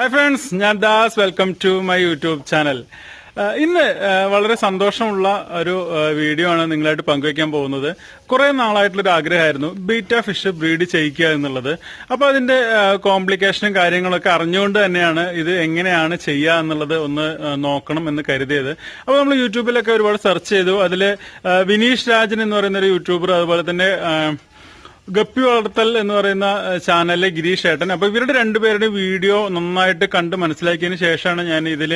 Hi friends ഞാൻ Das. Welcome to my YouTube channel ഇന്ന് വളരെ സന്തോഷമുള്ള ഒരു വീഡിയോ ആണ് നിങ്ങളായിട്ട് പങ്കുവയ്ക്കാൻ പോകുന്നത്. കുറെ നാളായിട്ടുള്ളൊരു ആഗ്രഹമായിരുന്നു. ബീറ്റ ഫിഷ് ബ്രീഡ് ചെയ്യിക്കുക എന്നുള്ളത്. അപ്പൊ അതിന്റെ കോംപ്ലിക്കേഷനും കാര്യങ്ങളൊക്കെ അറിഞ്ഞുകൊണ്ട് തന്നെയാണ് ഇത് എങ്ങനെയാണ് ചെയ്യുക എന്നുള്ളത് ഒന്ന് നോക്കണം എന്ന് കരുതിയത്. അപ്പൊ നമ്മൾ യൂട്യൂബിലൊക്കെ ഒരുപാട് സെർച്ച് ചെയ്തു. അതിൽ വിനീഷ് രാജൻ എന്ന് പറയുന്ന ഒരു യൂട്യൂബർ അതുപോലെ തന്നെ ഗപ്പി വളർത്തൽ എന്ന് പറയുന്ന ചാനലിലെ ഗിരീഷ് ഏട്ടൻ. അപ്പൊ ഇവരുടെ രണ്ടുപേരുടെ വീഡിയോ നന്നായിട്ട് കണ്ട് മനസ്സിലാക്കിയതിന് ശേഷമാണ് ഞാൻ ഇതിൽ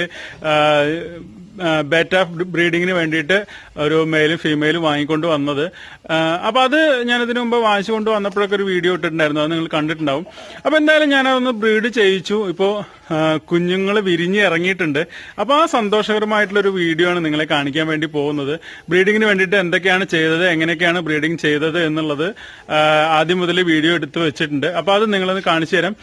ബേറ്റ ബ്രീഡിങ്ങിന് വേണ്ടിയിട്ട് ഒരു മെയിലും ഫീമെയിലും വാങ്ങിക്കൊണ്ട് വന്നത്. അപ്പൊ അത് ഞാൻ ഇതിനു മുമ്പ് വാങ്ങിച്ചുകൊണ്ട് വന്നപ്പോഴൊക്കെ ഒരു വീഡിയോ ഇട്ടിട്ടുണ്ടായിരുന്നു. അത് നിങ്ങൾ കണ്ടിട്ടുണ്ടാവും. അപ്പൊ എന്തായാലും ഞാൻ അതൊന്ന് ബ്രീഡ് ചെയ്യിച്ചു. ഇപ്പോ കുഞ്ഞുങ്ങൾ വിരിഞ്ഞ് ഇറങ്ങിയിട്ടുണ്ട്. അപ്പോൾ ആ സന്തോഷകരമായിട്ടുള്ള ഒരു വീഡിയോ ആണ് നിങ്ങളെ കാണിക്കാൻ വേണ്ടി പോകുന്നത്. ബ്രീഡിങ്ങിന് വേണ്ടിയിട്ട് എന്തൊക്കെയാണ് ചെയ്തത് എങ്ങനെയൊക്കെയാണ് ബ്രീഡിംഗ് ചെയ്തത് എന്നുള്ളത് ആദ്യം മുതൽ വീഡിയോ എടുത്ത് വെച്ചിട്ടുണ്ട്. അപ്പോൾ അത് നിങ്ങളൊന്ന് കാണിച്ചു തരാം.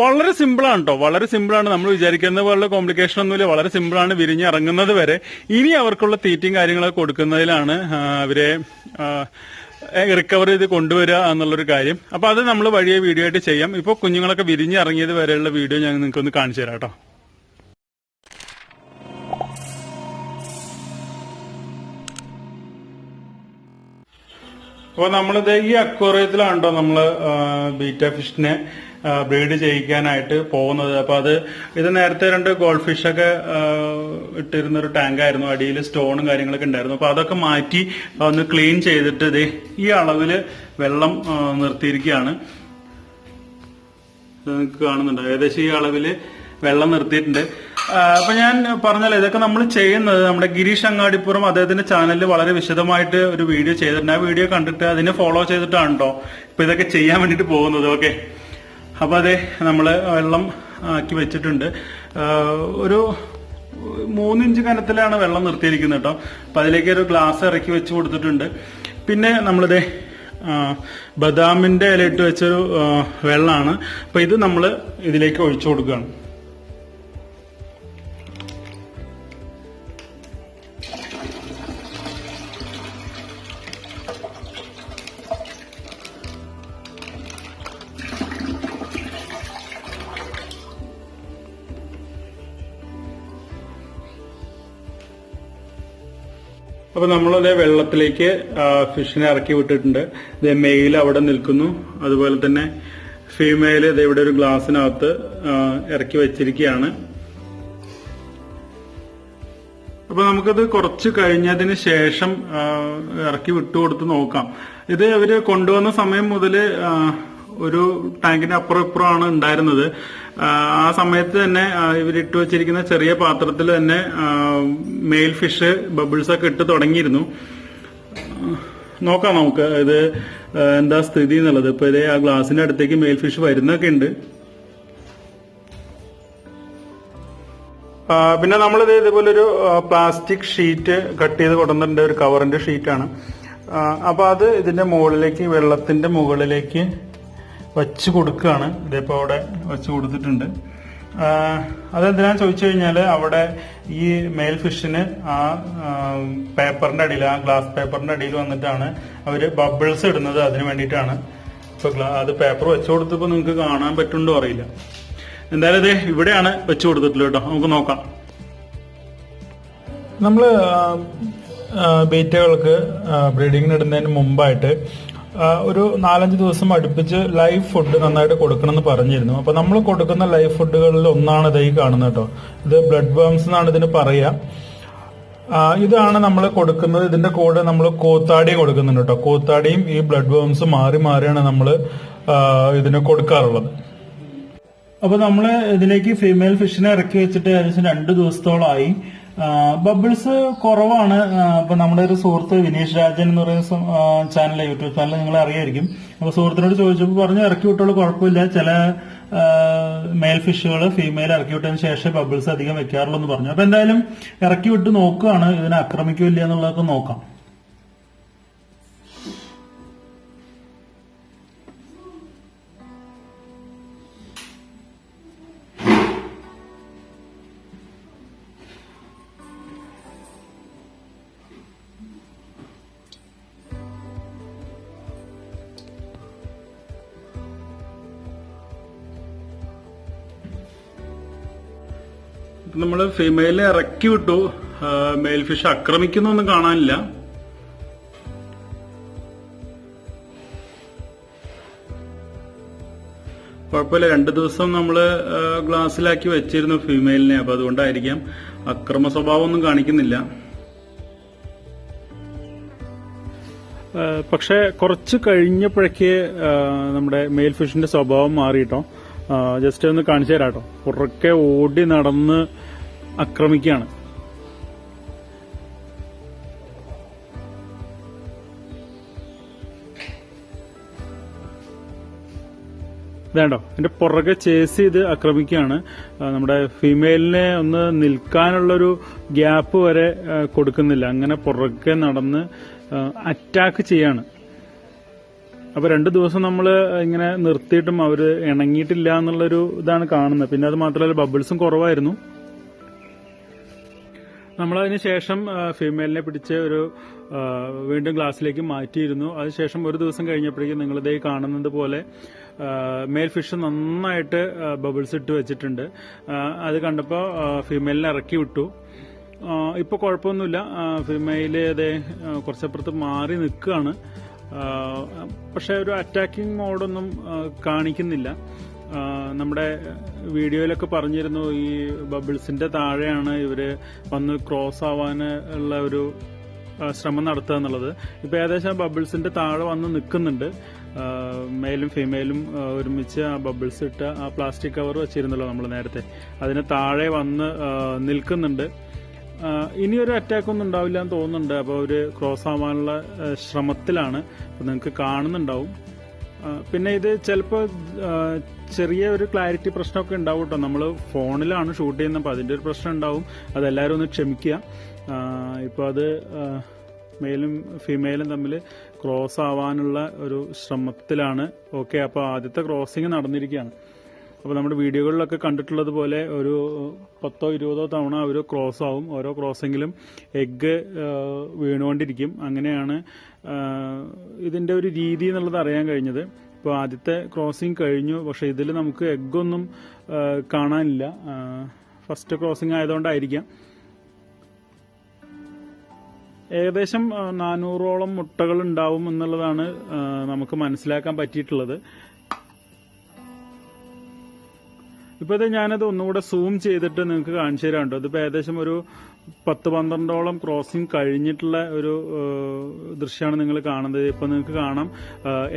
വളരെ സിമ്പിളാണ് കേട്ടോ വളരെ സിമ്പിളാണ് നമ്മൾ വിചാരിക്കുന്ന പോലുള്ള കോംപ്ലിക്കേഷൻ ഒന്നുമില്ല. വളരെ സിമ്പിളാണ് വിരിഞ്ഞ് ഇറങ്ങുന്നത് വരെ. ഇനി അവർക്കുള്ള തീറ്റയും കാര്യങ്ങളൊക്കെ കൊടുക്കുന്നതിലാണ് അവരെ റിക്കവർ ചെയ്ത് കൊണ്ടുവരിക എന്നുള്ളൊരു കാര്യം. അപ്പൊ അത് നമ്മൾ വഴിയെ വീഡിയോ ആയിട്ട് ചെയ്യാം. ഇപ്പോൾ കുഞ്ഞുങ്ങളൊക്കെ വിരിഞ്ഞ് ഇറങ്ങിയത് വരെയുള്ള വീഡിയോ ഞാൻ നിങ്ങൾക്ക് ഒന്ന് കാണിച്ചു തരാം കേട്ടോ. അപ്പോൾ നമ്മളിത് ഈ അക്വറിയത്തിലാണ് കേട്ടോ നമ്മൾ ബീറ്റ ഫിഷിനെ. ബ്രീഡ് ചെയ്യിക്കാനായിട്ട് പോകുന്നത്. അപ്പൊ അത് ഇത് നേരത്തെ രണ്ട് ഗോൾഡ് ഒക്കെ ഇട്ടിരുന്ന ഒരു ടാങ്ക് ആയിരുന്നു. അടിയിൽ സ്റ്റോണും കാര്യങ്ങളൊക്കെ ഉണ്ടായിരുന്നു. അപ്പൊ അതൊക്കെ മാറ്റി ഒന്ന് ക്ലീൻ ചെയ്തിട്ട് ഇത് ഈ അളവിൽ വെള്ളം നിർത്തിയിരിക്കുകയാണ്. നിങ്ങൾക്ക് കാണുന്നുണ്ട്. ഏകദേശം ഈ അളവിൽ വെള്ളം നിർത്തിയിട്ടുണ്ട്. അപ്പൊ ഞാൻ പറഞ്ഞല്ലോ ഇതൊക്കെ നമ്മൾ ചെയ്യുന്നത് നമ്മുടെ ഗിരീഷ് അങ്ങാടിപ്പുറം അദ്ദേഹത്തിന്റെ ചാനലിൽ വളരെ വിശദമായിട്ട് ഒരു വീഡിയോ ചെയ്തിട്ടുണ്ട്. ആ വീഡിയോ കണ്ടിട്ട് അതിനെ ഫോളോ ചെയ്തിട്ടാണ് കേട്ടോ ഇപ്പൊ ഇതൊക്കെ ചെയ്യാൻ വേണ്ടിട്ട് പോകുന്നത്. ഓക്കെ അപ്പൊ അതെ നമ്മൾ വെള്ളം ആക്കി വെച്ചിട്ടുണ്ട്. ഒരു മൂന്നിഞ്ച് കനത്തിലാണ് വെള്ളം നിർത്തിയിരിക്കുന്നത് കേട്ടോ. അപ്പൊ അതിലേക്ക് ഒരു ഗ്ലാസ് ഇറക്കി വെച്ച് കൊടുത്തിട്ടുണ്ട്. പിന്നെ നമ്മളിത് ആ, ബദാമിന്റെ ഇലയിട്ട് വെച്ചൊരു വെള്ളമാണ് അപ്പൊ ഇത് നമ്മൾ ഇതിലേക്ക് ഒഴിച്ചു കൊടുക്കുകയാണ്. അപ്പൊ നമ്മളത് വെള്ളത്തിലേക്ക് ഫിഷിനെ ഇറക്കി വിട്ടിട്ടുണ്ട്. ഇത് മെയിൽ അവിടെ നിൽക്കുന്നു. അതുപോലെ തന്നെ ഫീമെയിൽ ഇത് ഇവിടെ ഒരു ഗ്ലാസ്സിനകത്ത് ഇറക്കി വെച്ചിരിക്കുകയാണ്. അപ്പൊ നമുക്കത് കുറച്ച് കഴിഞ്ഞതിന് ശേഷം ഇറക്കി വിട്ടുകൊടുത്ത് നോക്കാം. ഇത് അവർ കൊണ്ടുവന്ന സമയം മുതൽ ഒരു ടാങ്കിന്റെ അപ്പുറം ഇപ്പുറമാണ് ഉണ്ടായിരുന്നത്. ആ, സമയത്ത് തന്നെ ഇവരിട്ട് വെച്ചിരിക്കുന്ന ചെറിയ പാത്രത്തിൽ തന്നെ മെയിൽ ഫിഷ് ബബിൾസ് ഒക്കെ ഇട്ട് തുടങ്ങിയിരുന്നു. നോക്കാം നമുക്ക് ഇത് എന്താ സ്ഥിതി എന്നുള്ളത്. ഇപ്പൊ ഇത് ആ ഗ്ലാസിന്റെ അടുത്തേക്ക് മെയിൽ ഫിഷ് വരുന്നൊക്കെ ഉണ്ട്. പിന്നെ നമ്മളിത് ഇതുപോലൊരു പ്ലാസ്റ്റിക് ഷീറ്റ് കട്ട് ചെയ്ത് കൊണ്ടുവന്നിട്ടുണ്ട്. ഒരു കവറിന്റെ ഷീറ്റാണ്. അപ്പോൾ അപ്പൊ അത് ഇതിന്റെ മുകളിലേക്ക് വെള്ളത്തിന്റെ മുകളിലേക്ക് വച്ച് കൊടുക്കുകയാണ്. ഇതിപ്പോൾ അവിടെ വച്ച് കൊടുത്തിട്ടുണ്ട്. അതെന്തിനാ ചോദിച്ചു കഴിഞ്ഞാൽ അവിടെ ഈ മെയിൽ ഫിഷിന് ആ പേപ്പറിന്റെ അടിയിൽ ആ ഗ്ലാസ് പേപ്പറിന്റെ അടിയിൽ വന്നിട്ടാണ് അവർ ബബിൾസ് ഇടുന്നത് അതിന് വേണ്ടിയിട്ടാണ്. ഇപ്പൊ ഗ്ലാ- അത് പേപ്പർ വെച്ച് കൊടുത്തപ്പോൾ നിങ്ങൾക്ക് കാണാൻ പറ്റുണ്ടോ അറിയില്ല. എന്തായാലും ഇത് ഇവിടെയാണ് വെച്ച് കൊടുത്തിട്ടുള്ളത് കേട്ടോ. നമുക്ക് നോക്കാം. നമ്മൾ ബീറ്റകൾക്ക് ബ്രീഡിങ്ങിന് ഇടുന്നതിന് മുമ്പായിട്ട് ഒരു നാലഞ്ച് ദിവസം അടുപ്പിച്ച് ലൈവ് ഫുഡ് നന്നായിട്ട് കൊടുക്കണം എന്ന് പറഞ്ഞിരുന്നു. അപ്പൊ നമ്മൾ കൊടുക്കുന്ന ലൈവ് ഫുഡുകളിൽ ഒന്നാണ് ഇത് ഈ കാണുന്നത് കേട്ടോ. ഇത് ബ്ലഡ് ബംസ് എന്നാണ് ഇതിന് പറയുക ഇതാണ് നമ്മൾ കൊടുക്കുന്നത്. ഇതിന്റെ കൂടെ നമ്മൾ കോത്താടിയും കൊടുക്കുന്നുണ്ട് കേട്ടോ. കോത്താടിയും ഈ ബ്ലഡ് വേംസ് മാറി മാറിയാണ് നമ്മൾ ഇതിന് കൊടുക്കാറുള്ളത്. അപ്പൊ നമ്മൾ ഇതിലേക്ക് ഫീമെയിൽ ഫിഷിനെ ഇറക്കി വെച്ചിട്ട് ഏകദേശം രണ്ട് ദിവസത്തോളമായി. ബബിൾസ് കുറവാണ്. ഇപ്പൊ നമ്മുടെ ഒരു സുഹൃത്ത് വിനീഷ് രാജൻ എന്ന് പറയുന്ന ചാനൽ യൂട്യൂബ് ചാനൽ നിങ്ങൾ അറിയായിരിക്കും. അപ്പൊ സുഹൃത്തിനോട് ചോദിച്ചപ്പോൾ പറഞ്ഞു ഇറക്കി വിട്ടോളൂ കുഴപ്പമില്ല. ചില മെയിൽ ഫിഷുകൾ ഫീമെയിൽ ഇറക്കി വിട്ടതിന് ശേഷം ബബിൾസ് അധികം വെക്കാറുള്ളൂ എന്ന് പറഞ്ഞു. അപ്പൊ എന്തായാലും ഇറക്കി വിട്ട് നോക്കുകയാണ്. ഇതിനെ ആക്രമിക്കില്ല എന്നുള്ളതൊക്കെ നോക്കാം. നമ്മൾ ഫീമെയിലിനെ ഇറക്കി വിട്ടു. മെയിൽ ഫിഷ് ആക്രമിക്കുന്നൊന്നും കാണാനില്ല. കുഴപ്പമില്ല. രണ്ടു ദിവസം നമ്മൾ ഗ്ലാസ്സിലാക്കി വെച്ചിരുന്നു ഫീമെയിലിനെ അപ്പൊ അതുകൊണ്ടായിരിക്കാം അക്രമ സ്വഭാവം ഒന്നും കാണിക്കുന്നില്ല പക്ഷെ കുറച്ച് കഴിഞ്ഞപ്പോഴേക്ക് നമ്മുടെ മെയിൽ ഫിഷിന്റെ സ്വഭാവം മാറിയിട്ടോ? ജസ്റ്റ് ഒന്ന് കാണിച്ചു തരാം കേട്ടോ. പുറക്കെ ഓടി നടന്ന് ആക്രമിക്കുകയാണ് വേണ്ടോ എന്റെ പുറകെ ചേസ് ചെയ്ത് ആക്രമിക്കുകയാണ് നമ്മുടെ ഫീമെയിലിനെ ഒന്ന് നിൽക്കാനുള്ളൊരു ഗ്യാപ്പ് വരെ കൊടുക്കുന്നില്ല. അങ്ങനെ പുറകെ നടന്ന് അറ്റാക്ക് ചെയ്യാണ്. അപ്പൊ രണ്ടു ദിവസം നമ്മൾ ഇങ്ങനെ നിർത്തിയിട്ടും അവർ ഇണങ്ങിയിട്ടില്ല എന്നുള്ളൊരു ഇതാണ് കാണുന്നത്. പിന്നെ അത് മാത്രമല്ല ബബിൾസും കുറവായിരുന്നു. നമ്മൾ അതിന് ശേഷം ഫീമെയിലിനെ പിടിച്ച് ഒരു വീണ്ടും ഗ്ലാസ്സിലേക്ക് മാറ്റിയിരുന്നു. അതിനുശേഷം ഒരു ദിവസം കഴിഞ്ഞപ്പോഴേക്കും നിങ്ങൾ ഇതേ കാണുന്നത് പോലെ മെയിൽ ഫിഷ് നന്നായിട്ട് ബബിൾസ് ഇട്ട് വെച്ചിട്ടുണ്ട്. അത് കണ്ടപ്പോൾ ഫീമെയിലിനെ ഇറക്കി വിട്ടു. ഇപ്പോൾ ഇപ്പൊ കുഴപ്പമൊന്നുമില്ല. ഫീമെയിൽ അതേ കുറച്ചപ്പുറത്ത് മാറി നിൽക്കുകയാണ്. പക്ഷെ ഒരു അറ്റാക്കിംഗ് മോഡൊന്നും കാണിക്കുന്നില്ല. നമ്മുടെ വീഡിയോയിലൊക്കെ പറഞ്ഞിരുന്നു ഈ ബബിൾസിന്റെ താഴെയാണ് ഇവർ വന്ന് ക്രോസ് ആവാൻ ഉള്ള ഒരു ശ്രമം നടത്തുക എന്നുള്ളത്. ഇപ്പൊ ഏകദേശം ബബിൾസിന്റെ താഴെ വന്ന് നിൽക്കുന്നുണ്ട്. മെയിലും ഫീമെയിലും ഒരുമിച്ച് ആ ബബിൾസ് ഇട്ട ആ പ്ലാസ്റ്റിക് കവർ വെച്ചിരുന്നല്ലോ നമ്മൾ നേരത്തെ. അതിന് താഴെ വന്ന് നിൽക്കുന്നുണ്ട്. ഇനിയൊരു അറ്റാക്ക് ഒന്നും ഉണ്ടാവില്ല എന്ന് തോന്നുന്നുണ്ട്. അപ്പോൾ ഒരു ക്രോസ് ആവാനുള്ള ശ്രമത്തിലാണ്. നിങ്ങൾക്ക് കാണുന്നുണ്ടാവും. പിന്നെ ഇത് ചിലപ്പോൾ ചെറിയ ഒരു ക്ലാരിറ്റി പ്രശ്നമൊക്കെ ഉണ്ടാവും കേട്ടോ നമ്മൾ ഫോണിലാണ് ഷൂട്ട് ചെയ്യുന്നത്. അപ്പോൾ അതിന്റെ ഒരു പ്രശ്നം ഉണ്ടാവും. അതെല്ലാവരും ഒന്ന് ക്ഷമിക്കുക. ഇപ്പോൾ അത് മെയിലും ഫീമെയിലും തമ്മിൽ ക്രോസ് ആവാനുള്ള ഒരു ശ്രമത്തിലാണ്. ഓക്കെ അപ്പോൾ ആദ്യത്തെ ക്രോസിങ് നടന്നിരിക്കുകയാണ്. അപ്പോൾ നമ്മുടെ വീഡിയോകളിലൊക്കെ കണ്ടിട്ടുള്ളത് പോലെ ഒരു പത്തോ ഇരുപതോ തവണ അവർ ക്രോസ് ആവും. ഓരോ ക്രോസിങ്ങിലും എഗ്ഗ് വീണുകൊണ്ടിരിക്കും. അങ്ങനെയാണ് ഇതിന്റെ ഒരു രീതി എന്നുള്ളത് അറിയാൻ കഴിഞ്ഞത്. ഇപ്പോൾ ആദ്യത്തെ ക്രോസിംഗ് കഴിഞ്ഞു. പക്ഷെ ഇതിൽ നമുക്ക് എഗ്ഗൊന്നും കാണാനില്ല. ഫസ്റ്റ് ക്രോസിംഗ് ആയതുകൊണ്ടായിരിക്കാം. ഏകദേശം നാനൂറോളം മുട്ടകൾ ഉണ്ടാവും എന്നുള്ളതാണ് നമുക്ക് മനസ്സിലാക്കാൻ പറ്റിയിട്ടുള്ളത്. ഇപ്പൊ ഇത് ഞാനത് ഒന്നുകൂടെ സൂം ചെയ്തിട്ട് നിങ്ങൾക്ക് കാണിച്ചു തരാം കേട്ടോ. ഇതിപ്പോ ഏകദേശം ഒരു പത്ത് പന്ത്രണ്ടോളം ക്രോസിംഗ് കഴിഞ്ഞിട്ടുള്ള ഒരു ദൃശ്യമാണ് നിങ്ങൾ കാണുന്നത്. ഇപ്പൊ നിങ്ങൾക്ക് കാണാം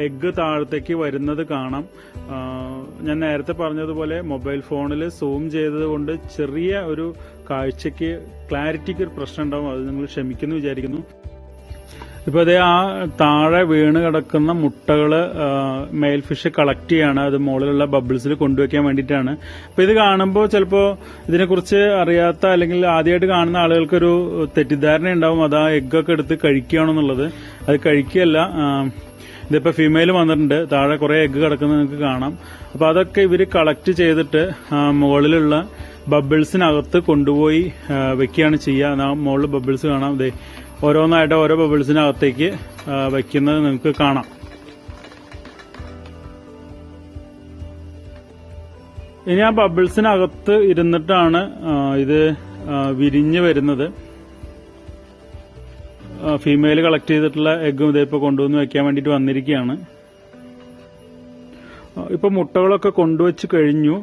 എഗ്ഗ് താഴത്തേക്ക് വരുന്നത് കാണാം. ഞാൻ നേരത്തെ പറഞ്ഞതുപോലെ മൊബൈൽ ഫോണിൽ സൂം ചെയ്തത് കൊണ്ട് ചെറിയ ഒരു കാഴ്ചക്ക് ക്ലാരിറ്റിക്ക് ഒരു പ്രശ്നം ഉണ്ടാവും. അത് നിങ്ങൾ ക്ഷമിക്കുന്നു വിചാരിക്കുന്നു. ഇപ്പൊ അതേ ആ താഴെ വീണ് കിടക്കുന്ന മുട്ടകൾ മെയിൽ ഫിഷ് കളക്ട് ചെയ്യാണ്. അത് മുകളിലുള്ള ബബിൾസിൽ കൊണ്ടുവയ്ക്കാൻ വേണ്ടിയിട്ടാണ്. അപ്പൊ ഇത് കാണുമ്പോൾ ചിലപ്പോൾ ഇതിനെക്കുറിച്ച് അറിയാത്ത അല്ലെങ്കിൽ ആദ്യമായിട്ട് കാണുന്ന ആളുകൾക്കൊരു തെറ്റിദ്ധാരണ ഉണ്ടാവും അത് ആ എഗ്ഗൊക്കെ എടുത്ത് കഴിക്കുകയാണെന്നുള്ളത്. അത് കഴിക്കുകയല്ല ഇതിപ്പോ ഫീമെയിൽ വന്നിട്ടുണ്ട്. താഴെ കുറെ എഗ്ഗ് കിടക്കുന്നത് നിങ്ങൾക്ക് കാണാം. അപ്പൊ അതൊക്കെ ഇവർ കളക്ട് ചെയ്തിട്ട് മുകളിലുള്ള ബബിൾസിനകത്ത് കൊണ്ടുപോയി വെക്കുകയാണ് ചെയ്യുക. മുകളിൽ ബബിൾസ് കാണാം. ദേ ഓരോന്നായിട്ട് ഓരോ ബബിൾസിനകത്തേക്ക് വയ്ക്കുന്നത് നിങ്ങൾക്ക് കാണാം. ഇനി ആ ബബിൾസിനകത്ത് ഇരുന്നിട്ടാണ് ഇത് വിരിഞ്ഞു വരുന്നത്. ഫീമെയിൽ കളക്ട് ചെയ്തിട്ടുള്ള എഗ്ഗും ഇതേ ഇപ്പൊ കൊണ്ടുവന്ന് വെക്കാൻ വേണ്ടിയിട്ട് വന്നിരിക്കുകയാണ്. ഇപ്പൊ മുട്ടകളൊക്കെ കൊണ്ടുവച്ച് കഴിഞ്ഞു.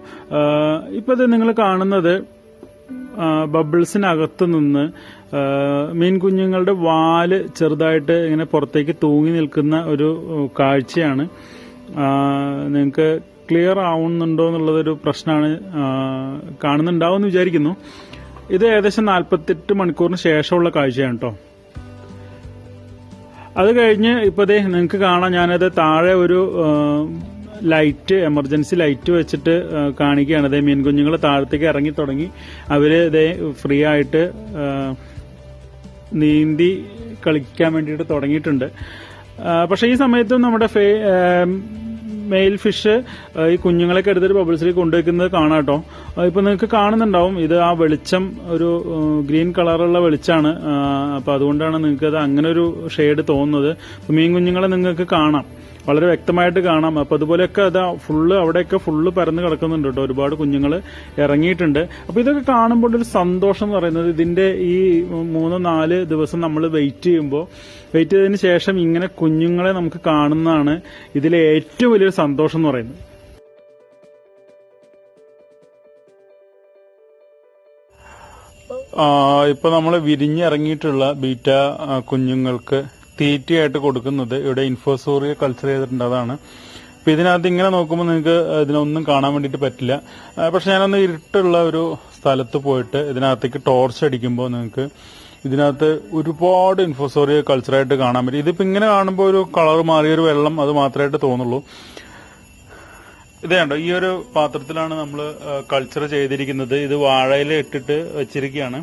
ഇപ്പൊ ഇത് നിങ്ങൾ കാണുന്നത് ബബിൾസിനകത്ത് നിന്ന് മീൻ കുഞ്ഞുങ്ങളുടെ വാൽ ചെറുതായിട്ട് ഇങ്ങനെ പുറത്തേക്ക് തൂങ്ങി നിൽക്കുന്ന ഒരു കാഴ്ചയാണ്. നിങ്ങൾക്ക് ക്ലിയർ ആവുന്നുണ്ടോ എന്നുള്ളതൊരു പ്രശ്നമാണ് കാണുന്നുണ്ടാവും എന്ന് വിചാരിക്കുന്നു. ഇത് ഏകദേശം നാൽപ്പത്തെട്ട് മണിക്കൂറിന് ശേഷമുള്ള കാഴ്ചയാണ് കേട്ടോ അത് കഴിഞ്ഞ് ഇപ്പൊ ദേ നിങ്ങൾക്ക് കാണാം ഞാനത് താഴെ ഒരു ലൈറ്റ് എമർജൻസി ലൈറ്റ് വെച്ചിട്ട് കാണിക്കുകയാണ്. അതേ മീൻ കുഞ്ഞുങ്ങൾ താഴത്തേക്ക് ഇറങ്ങി തുടങ്ങി. അവർ ഇതേ ഫ്രീ ആയിട്ട് നീന്തി കളിക്കാൻ വേണ്ടിയിട്ട് തുടങ്ങിയിട്ടുണ്ട്. പക്ഷെ ഈ സമയത്തും നമ്മുടെ മെയിൽ ഫിഷ് ഈ കുഞ്ഞുങ്ങളൊക്കെ എടുത്തിട്ട് ബബിൾസിലേക്ക് കൊണ്ടുവയ്ക്കുന്നത് കാണാം കേട്ടോ ഇപ്പൊ നിങ്ങൾക്ക് കാണുന്നുണ്ടാവും. ഇത് ആ വെളിച്ചം ഒരു ഗ്രീൻ കളറുള്ള വെളിച്ചമാണ് അപ്പൊ അതുകൊണ്ടാണ് നിങ്ങൾക്ക് അത് അങ്ങനെ ഒരു ഷെയ്ഡ് തോന്നുന്നത്. മീൻ കുഞ്ഞുങ്ങളെ നിങ്ങൾക്ക് കാണാം. വളരെ വ്യക്തമായിട്ട് കാണാം. അപ്പൊ അതുപോലെയൊക്കെ അതാ ഫുള്ള് അവിടെയൊക്കെ ഫുള്ള് പരന്ന് കിടക്കുന്നുണ്ട് കേട്ടോ. ഒരുപാട് കുഞ്ഞുങ്ങൾ ഇറങ്ങിയിട്ടുണ്ട്. അപ്പൊ ഇതൊക്കെ കാണുമ്പോൾ ഒരു സന്തോഷം എന്ന് പറയുന്നത് ഇതിന്റെ ഈ മൂന്ന് നാല് ദിവസം നമ്മൾ വെയിറ്റ് ചെയ്യുമ്പോൾ വെയിറ്റ് ചെയ്തതിന് ശേഷം ഇങ്ങനെ കുഞ്ഞുങ്ങളെ നമുക്ക് കാണുന്നതാണ് ഇതിലെ ഏറ്റവും വലിയൊരു സന്തോഷം എന്ന് പറയുന്നത്. ഇപ്പൊ നമ്മൾ വിരിഞ്ഞിറങ്ങിയിട്ടുള്ള ബീറ്റ കുഞ്ഞുങ്ങൾക്ക് തീറ്റയായിട്ട് കൊടുക്കുന്നത് ഇവിടെ ഇൻഫോസോറിയ കൾച്ചർ ചെയ്തിട്ടുണ്ട് അതാണ്. അപ്പൊ ഇതിനകത്ത് ഇങ്ങനെ നോക്കുമ്പോൾ നിങ്ങൾക്ക് ഇതിനൊന്നും കാണാൻ വേണ്ടിയിട്ട് പറ്റില്ല. പക്ഷെ ഞാനൊന്ന് ഇരുട്ടുള്ള ഒരു സ്ഥലത്ത് പോയിട്ട് ഇതിനകത്തേക്ക് ടോർച്ച് അടിക്കുമ്പോൾ നിങ്ങൾക്ക് ഇതിനകത്ത് ഒരുപാട് ഇൻഫോസോറിയ കൾച്ചറായിട്ട് കാണാൻ പറ്റും. ഇതിപ്പോ ഇങ്ങനെ കാണുമ്പോൾ ഒരു കളർ മാറിയൊരു വെള്ളം അത് മാത്രമായിട്ട് തോന്നുള്ളൂ. ഇത് കണ്ടോ ഈ ഒരു പാത്രത്തിലാണ് നമ്മൾ കൾച്ചർ ചെയ്തിരിക്കുന്നത്. ഇത് വാഴയില ഇട്ടിട്ട് വെച്ചിരിക്കുകയാണ്.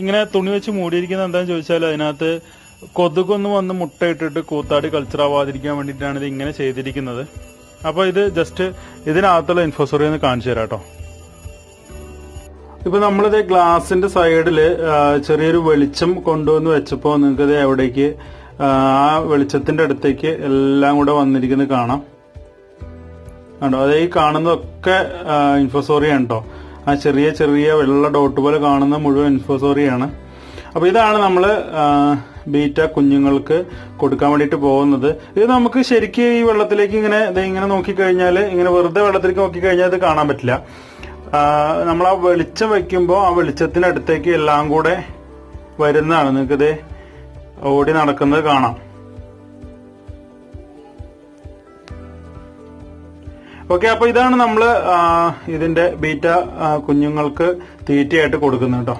ഇങ്ങനെ തുണി വെച്ച് മൂടിയിരിക്കുന്നത് എന്താണെന്ന് ചോദിച്ചാൽ അതിനകത്ത് കൊതുകൊന്ന് വന്ന് മുട്ടയിട്ടിട്ട് കൂത്താടി കൾച്ചർ ആവാതിരിക്കാൻ വേണ്ടിയിട്ടാണ് ഇത് ഇങ്ങനെ ചെയ്തിരിക്കുന്നത്. അപ്പോൾ ഇത് ജസ്റ്റ് ഇതിനകത്തുള്ള ഇൻഫോസറി ഒന്ന് കാണിച്ചു തരാം കേട്ടോ. ഇപ്പൊ നമ്മളിത് ഗ്ലാസിന്റെ സൈഡിൽ ചെറിയൊരു വെളിച്ചം കൊണ്ടുവന്ന് വെച്ചപ്പോൾ നിങ്ങൾക്ക് എവിടേക്ക് ആ വെളിച്ചത്തിന്റെ അടുത്തേക്ക് എല്ലാം കൂടെ വന്നിരിക്കുന്നത് കാണാം. കണ്ടോ? അത് ഈ കാണുന്നതൊക്കെ ഇൻഫോസോറിയാണ് കേട്ടോ. ആ ചെറിയ ചെറിയ വെള്ള ഡോട്ട് പോലെ കാണുന്ന മുഴുവൻ ഇൻഫോസോറിയാണ് അപ്പൊ ഇതാണ് നമ്മൾ ബീറ്റ കുഞ്ഞുങ്ങൾക്ക് കൊടുക്കാൻ വേണ്ടിട്ട് പോകുന്നത്. ഇത് നമുക്ക് ശരിക്കും ഈ വെള്ളത്തിലേക്ക് ഇങ്ങനെ ഇങ്ങനെ നോക്കിക്കഴിഞ്ഞാൽ ഇങ്ങനെ വെറുതെ വെള്ളത്തിലേക്ക് നോക്കിക്കഴിഞ്ഞാൽ ഇത് കാണാൻ പറ്റില്ല. നമ്മൾ ആ വെളിച്ചം വെക്കുമ്പോൾ ആ വെളിച്ചത്തിനടുത്തേക്ക് എല്ലാം കൂടെ വരുന്നതാണ്. നിങ്ങൾക്ക് ഇത് ഓടി നടക്കുന്നത് കാണാം. ഓക്കെ അപ്പൊ ഇതാണ് നമ്മൾ ഇതിന്റെ ബീറ്റ കുഞ്ഞുങ്ങൾക്ക് തീറ്റയായിട്ട് കൊടുക്കുന്നത് കേട്ടോ.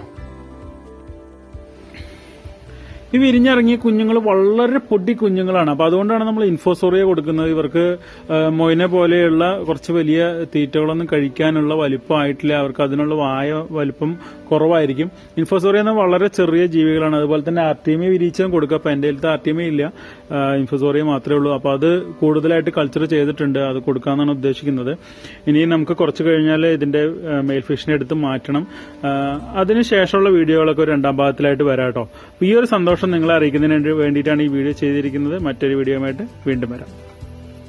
ഈ വിരിഞ്ഞിറങ്ങിയ കുഞ്ഞുങ്ങൾ വളരെ പൊടി കുഞ്ഞുങ്ങളാണ്. അപ്പൊ അതുകൊണ്ടാണ് നമ്മൾ ഇൻഫോസോറിയ കൊടുക്കുന്നത്. ഇവർക്ക് മൊയിനെ പോലെയുള്ള കുറച്ച് വലിയ തീറ്റകളൊന്നും കഴിക്കാനുള്ള വലിപ്പമായിട്ടില്ല അവർക്ക് അതിനുള്ള വായ വലിപ്പം കുറവായിരിക്കും. ഇൻഫോസോറിയ എന്ന വളരെ ചെറിയ ജീവികളാണ്. അതുപോലെ തന്നെ ആർട്ടിമി വിരിച്ചും കൊടുക്കുക. അപ്പൊ എന്റെ അടുത്ത് ആർട്ടിമി ഇല്ല. ഇൻഫോസോറിയ മാത്രമേ ഉള്ളൂ. അപ്പൊ അത് കൂടുതലായിട്ട് കൾച്ചർ ചെയ്തിട്ടുണ്ട്. അത് കൊടുക്കാന്നാണ് ഉദ്ദേശിക്കുന്നത്. ഇനി നമുക്ക് കുറച്ച് കഴിഞ്ഞാൽ ഇതിന്റെ മെയിൽ ഫിഷിനെ എടുത്ത് മാറ്റണം. അതിനുശേഷമുള്ള വീഡിയോകളൊക്കെ രണ്ടാം ഭാഗത്തിലായിട്ട് വരാട്ടോ ഈ ഒരു സന്തോഷം നിങ്ങളെ അറിയിക്കുന്നതിന് വേണ്ടിയിട്ടാണ് ഈ വീഡിയോ ചെയ്തിരിക്കുന്നത്. മറ്റൊരു വീഡിയോയുമായിട്ട് വീണ്ടും വരാം.